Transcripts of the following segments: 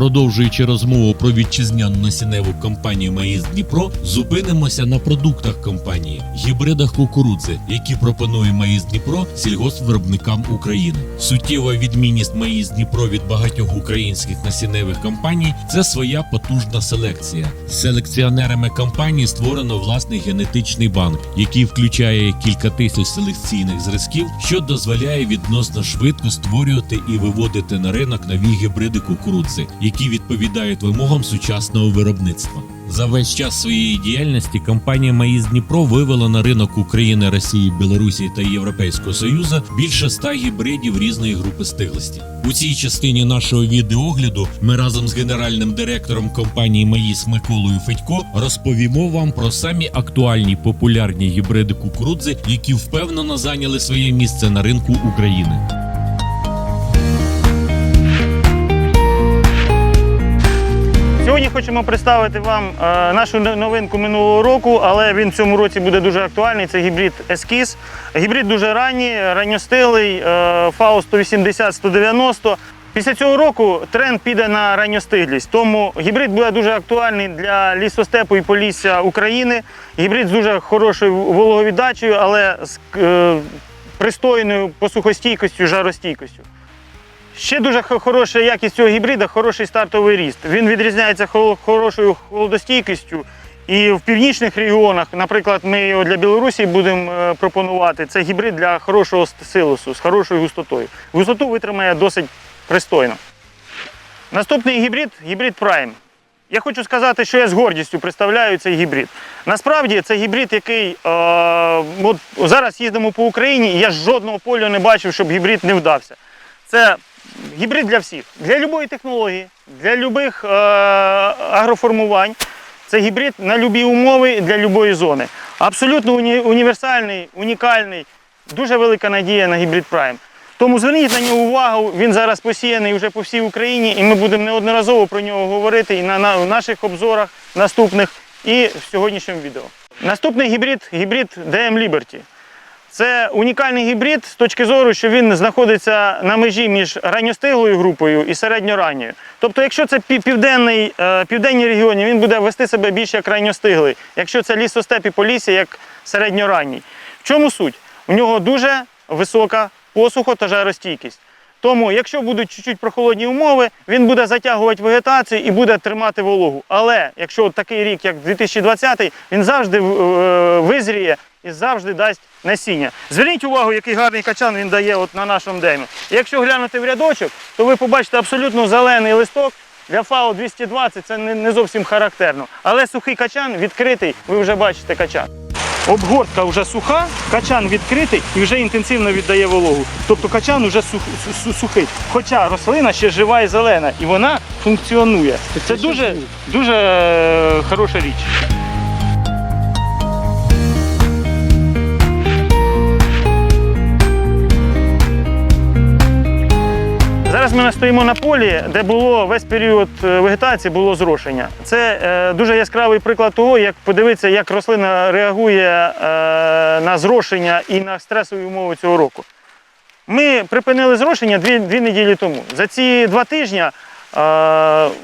Продовжуючи розмову про вітчизняну насінневу компанію Маїз Дніпро, зупинимося на продуктах компанії, гібридах кукурудзи, які пропонує Маїз Дніпро сільгоспвиробникам України. Суттєва відмінність Маїз Дніпро від багатьох українських насінневих компаній це своя потужна селекція. Селекціонерами компанії створено власний генетичний банк, який включає кілька тисяч селекційних зразків, що дозволяє відносно швидко створювати і виводити на ринок нові гібриди кукурудзи, які відповідають вимогам сучасного виробництва. За весь час своєї діяльності компанія Маїз Дніпро вивела на ринок України, Росії, Білорусі та Європейського Союзу більше ста гібридів різної групи стиглості. У цій частині нашого відеогляду ми разом з генеральним директором компанії Маїз Миколою Федько розповімо вам про самі актуальні популярні гібриди кукурудзи, які впевнено зайняли своє місце на ринку України. Сьогодні хочемо представити вам е, нашу новинку минулого року, але він в цьому році буде дуже актуальний. Це гібрид Ескіз. Гібрид дуже ранній, ранньостилий, е, ФАУ 180-190. Після цього року тренд піде на ранньостиглість. Тому гібрид буде дуже актуальний для лісостепу і полісся України. Гібрид з дуже хорошою вологовіддачею, але з е, пристойною посухостійкістю, жаростійкістю. Ще дуже хороша якість цього гібрида, хороший стартовий ріст. Він відрізняється хорошою холодостійкістю. І в північних регіонах, наприклад, ми його для Білорусі будемо е, пропонувати. Це гібрид для хорошого силосу, з хорошою густотою. Густоту витримає досить пристойно. Наступний гібрид гібрид Prime. Я хочу сказати, що я з гордістю представляю цей гібрид. Насправді це гібрид, який е, от зараз їздимо по Україні, і я жодного полю не бачив, щоб гібрид не вдався. Це гібрид для всіх, для будь-якої технології, для будь-яких е, агроформувань. Це гібрид на будь-які умови для будь-якої зони. Абсолютно уні- універсальний, унікальний, дуже велика надія на гібрид Prime. Тому зверніть на нього увагу, він зараз посіяний вже по всій Україні, і ми будемо неодноразово про нього говорити і на, на в наших обзорах наступних, і в сьогоднішньому відео. Наступний гібрид гібрид DM Liberty. Це унікальний гібрид з точки зору, що він знаходиться на межі між ранньостиглою групою і середньоранньою. Тобто, якщо це пів- південний, е, південні регіони, він буде вести себе більше як ранньостиглий. Якщо це лісостеп і полісся, як середньоранній. В чому суть? У нього дуже висока посухо та жаростійкість. Тому, якщо будуть чуть-чуть прохолодні умови, він буде затягувати вегетацію і буде тримати вологу. Але якщо такий рік, як 2020, він завжди е, визріє і завжди дасть насіння. Зверніть увагу, який гарний качан він дає от на нашому демі. Якщо глянути в рядочок, то ви побачите абсолютно зелений листок. Для ФАО 220 це не, не зовсім характерно. Але сухий качан відкритий, ви вже бачите качан. Обгортка вже суха, качан відкритий і вже інтенсивно віддає вологу. Тобто качан вже сух, су- су- сухий. Хоча рослина ще жива і зелена, і вона функціонує. Це дуже, дуже е, хороша річ. Зараз ми стоїмо на полі, де було весь період е, вегетації було зрошення. Це е, дуже яскравий приклад того, як подивитися, як рослина реагує е, на зрошення і на стресові умови цього року. Ми припинили зрошення дві, дві неділі тому. За ці два тижні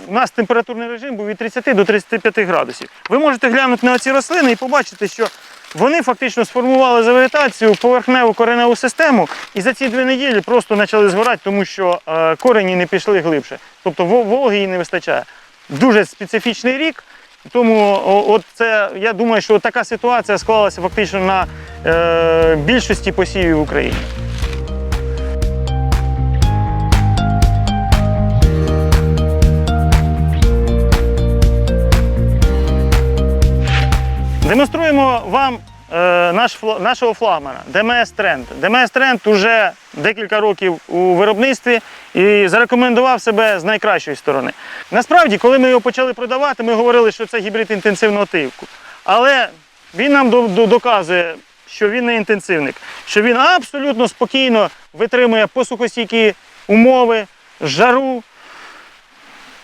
у нас температурний режим був від 30 до 35 градусів. Ви можете глянути на ці рослини і побачити, що вони фактично сформували за вегетацію поверхневу кореневу систему і за ці дві неділі просто почали згорати, тому що е, корені не пішли глибше. Тобто во- вологи їй не вистачає. Дуже специфічний рік. Тому от це, я думаю, що така ситуація склалася фактично на е, більшості посівів в Україні. Демонструємо вам е, наш, нашого флагмана ДМС Тренд. ДМС Тренд вже декілька років у виробництві і зарекомендував себе з найкращої сторони. Насправді, коли ми його почали продавати, ми говорили, що це гібрид інтенсивного тивку. Але він нам до- до- доказує, що він не інтенсивник, що він абсолютно спокійно витримує посухостійкі умови, жару,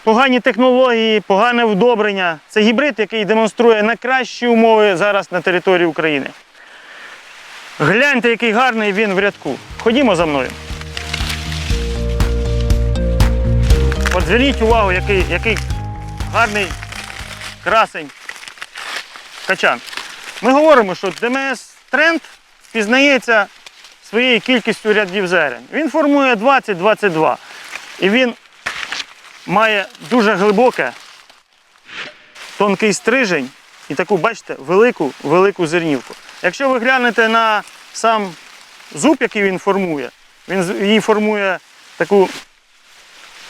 Погані технології, погане вдобрення. Це гібрид, який демонструє найкращі умови зараз на території України. Гляньте, який гарний він в рядку. Ходімо за мною. От зверніть увагу, який, який гарний красень качан. Ми говоримо, що ДМС тренд впізнається своєю кількістю рядів зерен. Він формує 20-22. І він має дуже глибоке, тонкий стрижень і таку, бачите, велику, велику зернівку. Якщо ви глянете на сам зуб, який він формує, він її формує таку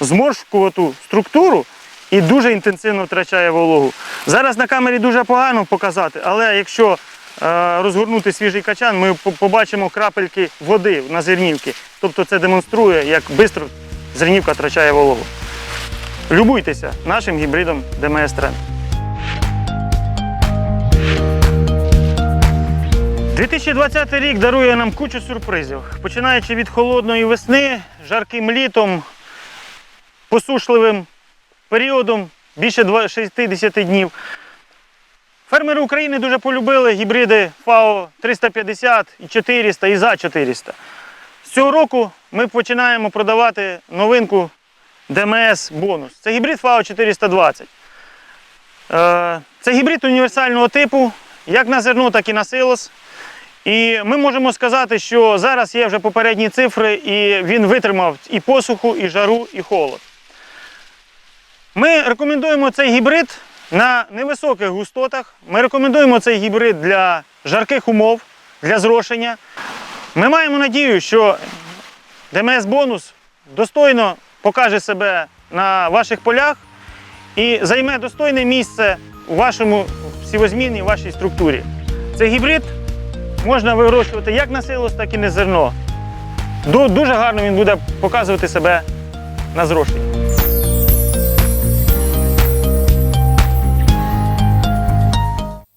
зморшкувату структуру і дуже інтенсивно втрачає вологу. Зараз на камері дуже погано показати, але якщо е, розгорнути свіжий качан, ми побачимо крапельки води на зернівці. Тобто це демонструє, як швидко зернівка втрачає вологу. Любуйтеся нашим гібридом ДМС Тренд. 2020 рік дарує нам кучу сюрпризів. Починаючи від холодної весни, жарким літом, посушливим періодом більше 60 днів. Фермери України дуже полюбили гібриди ФАО 350 і 400 і за 400. З цього року ми починаємо продавати новинку ДМС бонус. Це гібрид ФАО 420. Е, Це гібрид універсального типу, як на зерно, так і на силос. І ми можемо сказати, що зараз є вже попередні цифри, і він витримав і посуху, і жару, і холод. Ми рекомендуємо цей гібрид на невисоких густотах. Ми рекомендуємо цей гібрид для жарких умов, для зрошення. Ми маємо надію, що ДМС бонус достойно покаже себе на ваших полях і займе достойне місце у вашому сівозмінній, вашій структурі. Цей гібрид можна вирощувати як на силос, так і на зерно. Дуже гарно він буде показувати себе на зрошенні.